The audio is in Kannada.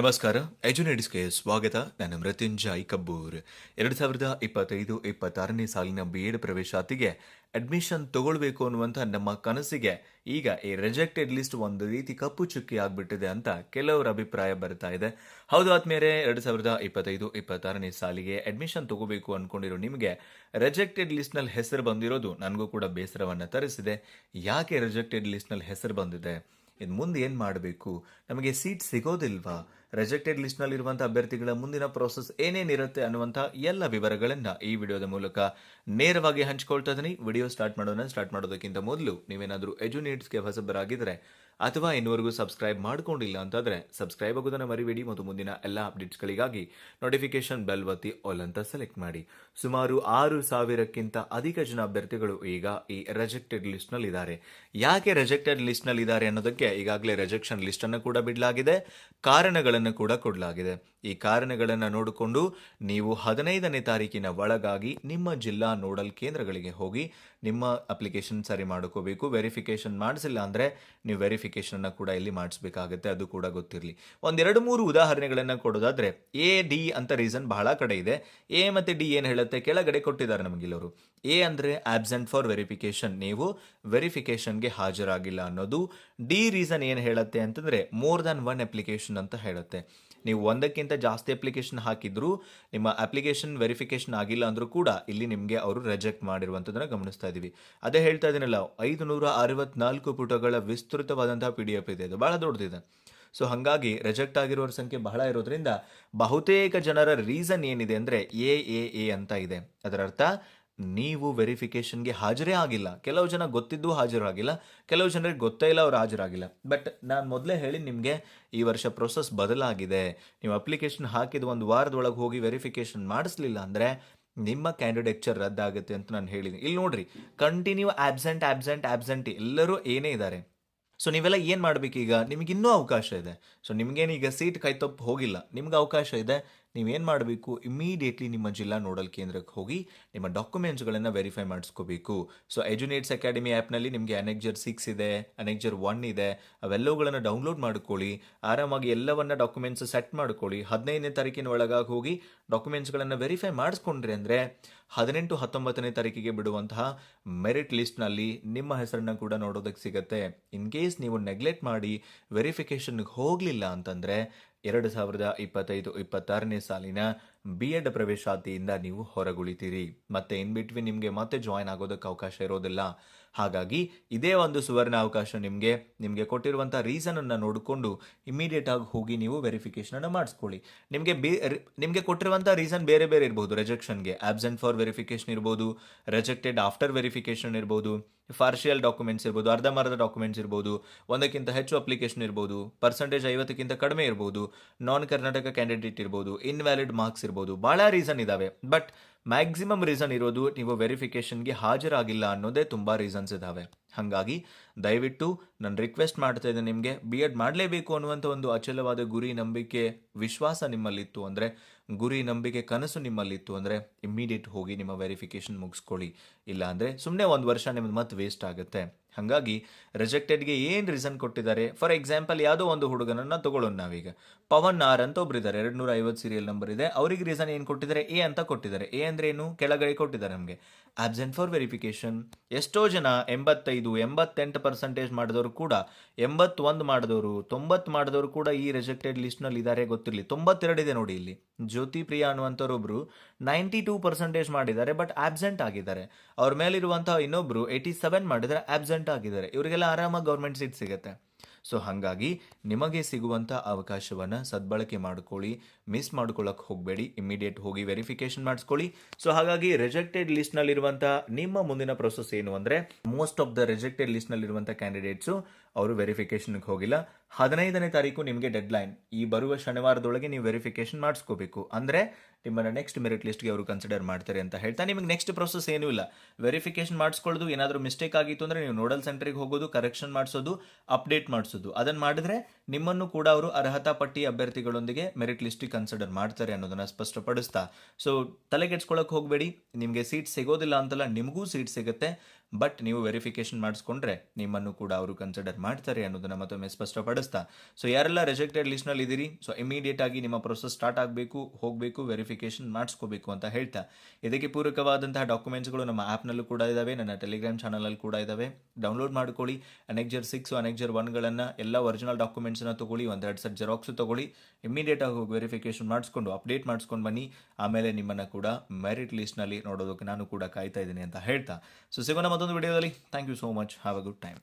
ನಮಸ್ಕಾರ, ಎಜುನೇಡಿಸ್ಗೆ ಸ್ವಾಗತ. ನಾನು ಮೃತ್ಯುಂಜಯ್ ಕಬ್ಬೂರ್. ಎರಡು ಸಾವಿರದ ಇಪ್ಪತ್ತೈದು, ಇಪ್ಪತ್ತಾರನೇ ಸಾಲಿನ ಬಿ ಎಡ್ ಪ್ರವೇಶಾತಿಗೆ ಅಡ್ಮಿಷನ್ ತಗೊಳ್ಬೇಕು ಅನ್ನುವಂಥ ನಮ್ಮ ಕನಸಿಗೆ ಈಗ ಈ ರಿಜೆಕ್ಟೆಡ್ ಲಿಸ್ಟ್ ಒಂದು ರೀತಿ ಕಪ್ಪು ಚುಕ್ಕಿ ಆಗಿಬಿಟ್ಟಿದೆ ಅಂತ ಕೆಲವರ ಅಭಿಪ್ರಾಯ ಬರ್ತಾ ಇದೆ. ಹೌದು ಆದ್ಮೇಲೆ ಎರಡು ಸಾವಿರದ ಇಪ್ಪತ್ತೈದು, ಇಪ್ಪತ್ತಾರನೇ ಸಾಲಿಗೆ ಅಡ್ಮಿಷನ್ ತಗೋಬೇಕು ಅಂದ್ಕೊಂಡಿರೋ ನಿಮಗೆ ರಿಜೆಕ್ಟೆಡ್ ಲಿಸ್ಟ್ನಲ್ಲಿ ಹೆಸರು ಬಂದಿರೋದು ನನಗೂ ಕೂಡ ಬೇಸರವನ್ನು ತರಿಸಿದೆ. ಯಾಕೆ ರಿಜೆಕ್ಟೆಡ್ ಲಿಸ್ಟ್ನಲ್ಲಿ ಹೆಸರು ಬಂದಿದೆ? ಇನ್ನು ಮುಂದೆ ಏನು ಮಾಡಬೇಕು? ನಮಗೆ ಸೀಟ್ ಸಿಗೋದಿಲ್ವಾ? ರಿಜೆಕ್ಟೆಡ್ ಲಿಸ್ಟ್ನಲ್ಲಿರುವಂಥ ಅಭ್ಯರ್ಥಿಗಳ ಮುಂದಿನ ಪ್ರೋಸೆಸ್ ಏನೇನಿರುತ್ತೆ ಅನ್ನುವಂಥ ಎಲ್ಲ ವಿವರಗಳನ್ನು ಈ ವಿಡಿಯೋದ ಮೂಲಕ ನೇರವಾಗಿ ಹಂಚ್ಕೊಳ್ತಾ ಇದ್ದೀನಿ ವಿಡಿಯೋ ಸ್ಟಾರ್ಟ್ ಮಾಡೋಣ. ಸ್ಟಾರ್ಟ್ ಮಾಡೋದಕ್ಕಿಂತ ಮೊದಲು ನೀವೇನಾದರೂ ಎಜುನೇಟ್ಸ್ಗೆ ಹೊಸಬರಾಗಿದ್ದರೆ ಅಥವಾ ಇನ್ನುವರೆಗೂ ಸಬ್ಸ್ಕ್ರೈಬ್ ಮಾಡ್ಕೊಂಡಿಲ್ಲ ಅಂತಂದರೆ ಸಬ್ಸ್ಕ್ರೈಬ್ ಆಗೋದನ್ನು ಮರಿಬೇಡಿ ಮತ್ತು ಮುಂದಿನ ಎಲ್ಲ ಅಪ್ಡೇಟ್ಸ್ಗಳಿಗಾಗಿ ನೋಟಿಫಿಕೇಶನ್ ಬೆಲ್ ಒತ್ತಿ ಆಲ್ ಅಂತ ಸೆಲೆಕ್ಟ್ ಮಾಡಿ. ಸುಮಾರು ಆರು ಸಾವಿರಕ್ಕಿಂತ ಅಧಿಕ ಜನ ಅಭ್ಯರ್ಥಿಗಳು ಈಗ ಈ ರಿಜೆಕ್ಟೆಡ್ ಲಿಸ್ಟ್ನಲ್ಲಿದ್ದಾರೆ ಯಾಕೆ ರಿಜೆಕ್ಟೆಡ್ ಲಿಸ್ಟ್ನಲ್ಲಿದ್ದಾರೆ ಅನ್ನೋದಕ್ಕೆ ಈಗಾಗಲೇ ರಿಜೆಕ್ಷನ್ ಲಿಸ್ಟನ್ನು ಕೂಡ ಬಿಡಲಾಗಿದೆ. ಕಾರಣಗಳನ್ನು ಕೂಡ ಕೊಡಲಾಗಿದೆ. ಈ ಕಾರಣಗಳನ್ನು ನೋಡಿಕೊಂಡು ನೀವು ಹದಿನೈದನೇ ತಾರೀಕಿನ ಒಳಗಾಗಿ ನಿಮ್ಮ ಜಿಲ್ಲಾ ನೋಡಲ್ ಕೇಂದ್ರಗಳಿಗೆ ಹೋಗಿ ನಿಮ್ಮ ಅಪ್ಲಿಕೇಶನ್ ಸರಿ ಮಾಡ್ಕೋಬೇಕು. ವೆರಿಫಿಕೇಶನ್ ಮಾಡಿಸಿಲ್ಲ ಅಂದರೆ ನೀವು ವೆರಿಫಿಕೇಶನ್ ಕೂಡ ಇಲ್ಲಿ ಮಾಡಿಸ್ಬೇಕಾಗುತ್ತೆ. ಅದು ಕೂಡ ಗೊತ್ತಿರಲಿ. ಒಂದೆರಡು ಮೂರು ಉದಾಹರಣೆಗಳನ್ನು ಕೊಡೋದಾದ್ರೆ ಎ ಡಿ ಅಂತ ರೀಸನ್ ಬಹಳ ಕಡೆ ಇದೆ. ಎ ಮತ್ತು ಡಿ ಏನು ಹೇಳುತ್ತೆ? ಕೆಳಗಡೆ ಕೊಟ್ಟಿದ್ದಾರೆ ನಮಗಿಲ್ಲವರು ಎ ಅಂದರೆ ಆಬ್ಸೆಂಟ್ ಫಾರ್ ವೆರಿಫಿಕೇಶನ್ ನೀವು ವೆರಿಫಿಕೇಶನ್ಗೆ ಹಾಜರಾಗಿಲ್ಲ ಅನ್ನೋದು ಡಿ ರೀಸನ್ ಏನು ಹೇಳುತ್ತೆ ಅಂತಂದರೆ ಮೋರ್ ದನ್ ಒನ್ ಅಪ್ಲಿಕೇಶನ್ ಅಂತ ಹೇಳುತ್ತೆ. ನೀವು ಒಂದಕ್ಕಿಂತ ಜಾಸ್ತಿ ಅಪ್ಲಿಕೇಶನ್ ಹಾಕಿದ್ರು ನಿಮ್ಮ ಅಪ್ಲಿಕೇಶನ್ ವೆರಿಫಿಕೇಶನ್ ಆಗಿಲ್ಲ ಅಂದರೂ ಕೂಡ ಇಲ್ಲಿ ನಿಮಗೆ ಅವರು ರಿಜೆಕ್ಟ್ ಮಾಡಿರುವಂಥದ್ದನ್ನು ಗಮನಿಸ್ತಾ ಇದ್ದೀವಿ ಅದೇ ಹೇಳ್ತಾ ಇದ್ದೀನಲ್ಲ ಐದು ನೂರ ಅರವತ್ನಾಲ್ಕು ಪುಟಗಳ ವಿಸ್ತೃತವಾದಂತಹ ಪಿ ಡಿ ಎಫ್ ಇದೆ. ಅದು ಬಹಳ ದೊಡ್ಡದಿದೆ. ಸೊ ಹಾಗಾಗಿ ರಿಜೆಕ್ಟ್ ಆಗಿರೋರ ಸಂಖ್ಯೆ ಬಹಳ ಇರೋದ್ರಿಂದ ಬಹುತೇಕ ಜನರ ರೀಸನ್ ಏನಿದೆ ಅಂದರೆ ಎ ಎ ಎ ಅಂತ ಇದೆ. ಅದರ ಅರ್ಥ ನೀವು ವೆರಿಫಿಕೇಷನ್ಗೆ ಹಾಜರೇ ಆಗಿಲ್ಲ. ಕೆಲವು ಜನ ಗೊತ್ತಿದ್ದು ಹಾಜರಾಗಿಲ್ಲ. ಕೆಲವು ಜನರಿಗೆ ಗೊತ್ತೇ ಇಲ್ಲ, ಅವ್ರು ಹಾಜರಾಗಿಲ್ಲ. ಬಟ್ ನಾನು ಮೊದಲೇ ಹೇಳಿ ನಿಮಗೆ, ಈ ವರ್ಷ ಪ್ರೊಸೆಸ್ ಬದಲಾಗಿದೆ. ನೀವು ಅಪ್ಲಿಕೇಶನ್ ಹಾಕಿದ ಒಂದು ವಾರದೊಳಗೆ ಹೋಗಿ ವೆರಿಫಿಕೇಷನ್ ಮಾಡಿಸ್ಲಿಲ್ಲ ಅಂದರೆ, ನಿಮ್ಮ ಕ್ಯಾಂಡಿಡೇಚರ್ ರದ್ದಾಗುತ್ತೆ ಅಂತ ನಾನು ಹೇಳಿದೆ. ಇಲ್ಲಿ ನೋಡ್ರಿ ಕಂಟಿನ್ಯೂ ಆಬ್ಸೆಂಟ್ ಆಬ್ಸೆಂಟ್ ಆಬ್ಸೆಂಟ್ ಎಲ್ಲರೂ ಏನೇ ಇದ್ದಾರೆ ಸೊ ನೀವೆಲ್ಲ ಏನು ಮಾಡಬೇಕೀಗ? ನಿಮಗಿನ್ನೂ ಅವಕಾಶ ಇದೆ. ಸೊ ನಿಮಗೇನು ಈಗ ಸೀಟ್ ಕೈತಪ್ಪು ಹೋಗಿಲ್ಲ. ನಿಮ್ಗೆ ಅವಕಾಶ ಇದೆ. ನೀವೇನು ಮಾಡಬೇಕು ಇಮಿಡಿಯೇಟ್ಲಿ ನಿಮ್ಮ ಜಿಲ್ಲಾ ನೋಡಲ್ ಕೇಂದ್ರಕ್ಕೆ ಹೋಗಿ ನಿಮ್ಮ ಡಾಕ್ಯುಮೆಂಟ್ಸ್ಗಳನ್ನು ವೆರಿಫೈ ಮಾಡಿಸ್ಕೋಬೇಕು. ಸೊ ಎಜುನೇಟ್ಸ್ ಅಕಾಡೆಮಿ ಆ್ಯಪ್ನಲ್ಲಿ ನಿಮಗೆ ಅನೆಕ್ಜರ್ ಸಿಕ್ಸ್ ಇದೆ ಅನೆಕ್ಜರ್ ಒನ್ ಇದೆ, ಅವೆಲ್ಲವುಗಳನ್ನು ಡೌನ್ಲೋಡ್ ಮಾಡ್ಕೊಳ್ಳಿ, ಆರಾಮಾಗಿ ಎಲ್ಲವನ್ನ ಡಾಕ್ಯುಮೆಂಟ್ಸ್ ಸೆಟ್ ಮಾಡ್ಕೊಳ್ಳಿ, ಹದಿನೈದನೇ ತಾರೀಕಿನ ಒಳಗಾಗಿ ಹೋಗಿ ಡಾಕ್ಯುಮೆಂಟ್ಸ್ಗಳನ್ನು ವೆರಿಫೈ ಮಾಡಿಸ್ಕೊಂಡ್ರಿ ಅಂದರೆ ಹದಿನೆಂಟು, ಹತ್ತೊಂಬತ್ತನೇ ತಾರೀಕಿಗೆ ಬಿಡುವಂತಹ ಮೆರಿಟ್ ಲಿಸ್ಟ್ನಲ್ಲಿ ನಿಮ್ಮ ಹೆಸರನ್ನು ಕೂಡ ನೋಡೋದಕ್ಕೆ ಸಿಗುತ್ತೆ. ಇನ್ ಕೇಸ್ ನೀವು ನೆಗ್ಲೆಕ್ಟ್ ಮಾಡಿ ವೆರಿಫಿಕೇಷನ್ಗೆ ಹೋಗಲಿಲ್ಲ ಅಂತಂದರೆ ಎರಡು ಸಾವಿರದ ಇಪ್ಪತ್ತೈದು ಇಪ್ಪತ್ತಾರನೇ ಸಾಲಿನ ಬಿ ಎಡ್ ಪ್ರವೇಶಾತಿಯಿಂದ ನೀವು ಹೊರಗುಳಿತೀರಿ. ಮತ್ತೆ ಇನ್ ಬಿಟ್ವೀನ್ ನಿಮಗೆ ಮತ್ತೆ ಜಾಯ್ನ್ ಆಗೋದಕ್ಕೆ ಅವಕಾಶ ಇರೋದಿಲ್ಲ. ಹಾಗಾಗಿ ಇದೇ ಒಂದು ಸುವರ್ಣ ಅವಕಾಶ ನಿಮಗೆ. ನಿಮಗೆ ಕೊಟ್ಟಿರುವಂಥ ರೀಸನನ್ನು ನೋಡಿಕೊಂಡು ಇಮಿಡಿಯೇಟ್ ಆಗಿ ಹೋಗಿ ನೀವು ವೆರಿಫಿಕೇಷನನ್ನು ಮಾಡಿಸ್ಕೊಳ್ಳಿ. ನಿಮಗೆ ಬೇ ನಿಮಗೆ ಕೊಟ್ಟಿರುವಂಥ ರೀಸನ್ ಬೇರೆ ಬೇರೆ ಇರ್ಬೋದು. ರಿಜೆಕ್ಷನ್ಗೆ ಆಬ್ಸೆಂಟ್ ಫಾರ್ ವೆರಿಫಿಕೇಶನ್ ಇರ್ಬೋದು ರಿಜೆಕ್ಟೆಡ್ ಆಫ್ಟರ್ ವೆರಿಫಿಕೇಶನ್ ಇರ್ಬೋದು ಪಾರ್ಷಿಯಲ್ ಡಾಕ್ಯುಮೆಂಟ್ಸ್ ಇರ್ಬೋದು ಅರ್ಧಮರ್ಧ ಡಾಕ್ಯುಮೆಂಟ್ಸ್ ಇರ್ಬೋದು, ಒಂದಕ್ಕಿಂತ ಹೆಚ್ಚು ಅಪ್ಲಿಕೇಶನ್ ಇರ್ಬೋದು ಪರ್ಸೆಂಟೇಜ್ ಐವತ್ತಕ್ಕಿಂತ ಕಡಿಮೆ ಇರ್ಬೋದು ನಾನ್ ಕರ್ನಾಟಕ ಕ್ಯಾಂಡಿಡೇಟ್ ಇರ್ಬೋದು ಇನ್ವ್ಯಾಲಿಡ್ ಮಾರ್ಕ್ಸ್ ಇರ್ಬೋದು ಭಾಳ ರೀಸನ್ ಇದ್ದಾವೆ ಬಟ್ ಮ್ಯಾಕ್ಸಿಮಮ್ ರೀಸನ್ ಇರೋದು ನೀವು ವೆರಿಫಿಕೇಶನ್ಗೆ ಹಾಜರಾಗಿಲ್ಲ ಅನ್ನೋದೇ ತುಂಬ ರೀಸನ್ಸ್ ಇದ್ದಾವೆ ಹಾಗಾಗಿ ದಯವಿಟ್ಟು ನಾನು ರಿಕ್ವೆಸ್ಟ್ ಮಾಡ್ತಾ ಇದ್ದೇನೆ ನಿಮಗೆ ಬಿ ಎಡ್ ಮಾಡಲೇಬೇಕು ಅನ್ನುವಂಥ ಒಂದು ಅಚಲವಾದ ಗುರಿ, ನಂಬಿಕೆ, ವಿಶ್ವಾಸ ನಿಮ್ಮಲ್ಲಿತ್ತು ಅಂದರೆ, ಗುರಿ, ನಂಬಿಕೆ, ಕನಸು ನಿಮ್ಮಲ್ಲಿತ್ತು ಅಂದರೆ ಇಮ್ಮಿಡಿಯೇಟ್ ಹೋಗಿ ನಿಮ್ಮ ವೆರಿಫಿಕೇಶನ್ ಮುಗಿಸ್ಕೊಳ್ಳಿ. ಇಲ್ಲ ಅಂದರೆ ಸುಮ್ಮನೆ ಒಂದು ವರ್ಷ ನಿಮ್ಮದು ಮತ್ತೆ ವೇಸ್ಟ್ ಆಗುತ್ತೆ. ಹಾಗಾಗಿ ರಿಜೆಕ್ಟೆಡ್ಗೆ ಏನು ರೀಸನ್ ಕೊಟ್ಟಿದ್ದಾರೆ? ಫಾರ್ ಎಕ್ಸಾಂಪಲ್ ಯಾವುದೋ ಒಂದು ಹುಡುಗನನ್ನು ತಗೊಳ್ಳೋಣ ನಾವೀಗ. ಪವನ್ ಆರ್ ಅಂತ ಒಬ್ಬರಿದ್ದಾರೆ ಎರಡು ನೂರ ಐವತ್ತು ಸೀರಿಯಲ್ ನಂಬರ್ ಇದೆ. ಅವರಿಗೆ ರೀಸನ್ ಏನು ಕೊಟ್ಟಿದ್ದಾರೆ? ಎ ಅಂತ ಕೊಟ್ಟಿದ್ದಾರೆ. ಎ ಅಂದ್ರೆ ಏನು? ಕೆಳಗಡೆ ಕೊಟ್ಟಿದ್ದಾರೆ ನಮಗೆ. ಆಬ್ಸೆಂಟ್ ಫಾರ್ ವೆರಿಫಿಕೇಶನ್ ಎಷ್ಟೋ ಜನ ಎಂಬತ್ತೈದು, ಎಂಬತ್ತೆಂಟು ಪರ್ಸೆಂಟೇಜ್ ಮಾಡಿದವರು ಕೂಡ, ಎಂಬತ್ತೊಂದು ಮಾಡಿದವರು, ತೊಂಬತ್ತು ಮಾಡಿದವರು ಕೂಡ ಈ ರಿಜೆಕ್ಟೆಡ್ ಲಿಸ್ಟ್ನಲ್ಲಿ ಇದ್ದಾರೆ ಗೊತ್ತಿರಲಿ. ತೊಂಬತ್ತೆರಡಿದೆ ನೋಡಿ ಇಲ್ಲಿ. ಜ್ಯೋತಿ, ಪ್ರಿಯಾ ಅನ್ನುವಂಥವ್ರೊಬ್ರು ನೈಂಟಿ ಟೂ ಪರ್ಸೆಂಟೇಜ್ ಮಾಡಿದ್ದಾರೆ ಬಟ್ ಆಬ್ಸೆಂಟ್ ಆಗಿದ್ದಾರೆ. ಅವ್ರ ಮೇಲಿರುವಂತಹ ಇನ್ನೊಬ್ರು ಏಯ್ಟಿ ಸೆವೆನ್ ಮಾಡಿದರೆ ಆಬ್ಸೆಂಟ್ ಆಗಿದ್ದಾರೆ. ಇವರಿಗೆಲ್ಲ ಆರಾಮಾಗಿ ಗೌರ್ಮೆಂಟ್ ಸೀಟ್ ಸಿಗುತ್ತೆ. ಸೊ ಹಾಗಾಗಿ ನಿಮಗೆ ಸಿಗುವಂಥ ಅವಕಾಶವನ್ನು ಸದ್ಬಳಕೆ ಮಾಡ್ಕೊಳ್ಳಿ, ಮಿಸ್ ಮಾಡ್ಕೊಳ್ಳೋಕೆ ಹೋಗಬೇಡಿ, ಇಮಿಡಿಯೇಟ್ ಹೋಗಿ ವೆರಿಫಿಕೇಶನ್ ಮಾಡಿಸ್ಕೊಳ್ಳಿ. ಸೊ ಹಾಗಾಗಿ ರಿಜೆಕ್ಟೆಡ್ ಲಿಸ್ಟ್ನಲ್ಲಿರುವಂಥ ನಿಮ್ಮ ಮುಂದಿನ ಪ್ರೊಸೆಸ್ ಏನು ಅಂದರೆ ಮೋಸ್ಟ್ ಆಫ್ ದ ರಿಜೆಕ್ಟೆಡ್ ಲಿಸ್ಟ್ನಲ್ಲಿರುವಂಥ ಕ್ಯಾಂಡಿಡೇಟ್ಸು ಅವರು ವೆರಿಫಿಕೇಷನ್ಗೆ ಹೋಗಿಲ್ಲ. ಹದಿನೈದನೇ ತಾರೀಕು ನಿಮಗೆ ಡೆಡ್ಲೈನ್ ಈ ಬರುವ ಶನಿವಾರದೊಳಗೆ ನೀವು ವೆರಿಫಿಕೇಶನ್ ಮಾಡಿಸ್ಕೋಬೇಕು. ಅಂದರೆ ನಿಮ್ಮನ್ನು ನೆಕ್ಸ್ಟ್ ಮೆರಿಟ್ ಲಿಸ್ಟ್ಗೆ ಅವರು ಕನ್ಸಿಡರ್ ಮಾಡ್ತಾರೆ ಅಂತ ಹೇಳ್ತಾ ನಿಮಗೆ ನೆಕ್ಸ್ಟ್ ಪ್ರೊಸೆಸ್ ಏನೂ ಇಲ್ಲ. ವೆರಿಫಿಕೇಶನ್ ಮಾಡಿಸ್ಕೊಳ್ಳೋದು, ಏನಾದರೂ ಮಿಸ್ಟೇಕ್ ಆಗಿತ್ತು ಅಂದರೆ ನೀವು ನೋಡಲ್ ಸೆಂಟ್ರಿಗೆ ಹೋಗೋದು ಕರೆಕ್ಷನ್ ಮಾಡಿಸೋದು ಅಪ್ಡೇಟ್ ಮಾಡಿಸೋದು. ಅದನ್ನು ಮಾಡಿದ್ರೆ ನಿಮ್ಮನ್ನು ಕೂಡ ಅವರು ಅರ್ಹತಾ ಪಟ್ಟಿ ಅಭ್ಯರ್ಥಿಗಳೊಂದಿಗೆ ಮೆರಿಟ್ ಲಿಸ್ಟಿಗೆ ಕನ್ಸಿಡರ್ ಮಾಡ್ತಾರೆ ಅನ್ನೋದನ್ನು ಸ್ಪಷ್ಟಪಡಿಸ್ತಾ. ಸೊ ತಲೆಗೆಡ್ಸ್ಕೊಳ್ಳೋಕೆ ಹೋಗಬೇಡಿ. ನಿಮಗೆ ಸೀಟ್ ಸಿಗೋದಿಲ್ಲ ಅಂತಲ್ಲ ನಿಮಗೂ ಸೀಟ್ ಸಿಗುತ್ತೆ. ಬಟ್ ನೀವು ವೆರಿಫಿಕೇಶನ್ ಮಾಡಿಸ್ಕೊಂಡ್ರೆ ನಿಮ್ಮನ್ನು ಕೂಡ ಅವರು ಕನ್ಸಿಡರ್ ಮಾಡ್ತಾರೆ ಅನ್ನೋದನ್ನ ಮತ್ತೊಮ್ಮೆ ಸ್ಪಷ್ಟಪಡಿಸ್ತಾ. ಸೊ ಯಾರೆಲ್ಲ ರಿಜೆಕ್ಟೆಡ್ ಲಿಸ್ಟ್ನಲ್ಲಿ ಇದ್ದೀರಿ? ಸೊ ಇಮಿಡಿಯೇಟ್ ಆಗಿ ನಿಮ್ಮ ಪ್ರೊಸೆಸ್ ಸ್ಟಾರ್ಟ್ ಆಗಬೇಕು, ಹೋಗಬೇಕು ವೆರಿಫಿಕೇಶನ್ ಮಾಡಿಸ್ಕೋಬೇಕು ಅಂತ ಹೇಳ್ತಾ. ಇದಕ್ಕೆ ಪೂರಕವಾದಂತಹ ಡಾಕ್ಯುಮೆಂಟ್ಸ್ಗಳು ನಮ್ಮ ಆ್ಯಪ್ನಲ್ಲೂ ಕೂಡ ಇದ್ದಾವೆ ನನ್ನ ಟೆಲಿಗ್ರಾಮ್ ಚಾನಲಲ್ಲಿ ಕೂಡ ಇದ್ದಾವೆ ಡೌನ್ಲೋಡ್ ಮಾಡ್ಕೊಳ್ಳಿ ಅನೆಕ್ಜರ್ ಸಿಕ್ಸ್ ಅನೆಕ್ಜರ್ ಒನ್ಗಳನ್ನು ಎಲ್ಲ ಒರಿಜಿನಲ್ ಡಾಕ್ಯುಮೆಂಟ್ಸ್ನ ತಗೊಳ್ಳಿ ಒಂದೆರಡು ಸೆಟ್ ಜೆರಾಕ್ಸ್ ತಗೊಳ್ಳಿ. ಇಮಿಡಿಯೇಟ್ ಆಗಿ ಹೋಗಿ ವೆರಿಫಿಕೇಶನ್ ಮಾಡಿಸ್ಕೊಂಡು ಅಪ್ಡೇಟ್ ಮಾಡಿಸ್ಕೊಂಡು ಬನ್ನಿ. ಆಮೇಲೆ ನಿಮ್ಮನ್ನು ಕೂಡ ಮೆರಿಟ್ ಲಿಸ್ಟ್ನಲ್ಲಿ ನೋಡೋದಕ್ಕೆ ನಾನು ಕೂಡ ಕಾಯ್ತಾ ಇದ್ದೀನಿ ಅಂತ ಹೇಳ್ತಾ. ಸೊ ಸಿಗೋಣ ಮತ್ತೊಂದು ವಿಡಿಯೋದಲ್ಲಿ thank you so much have a good time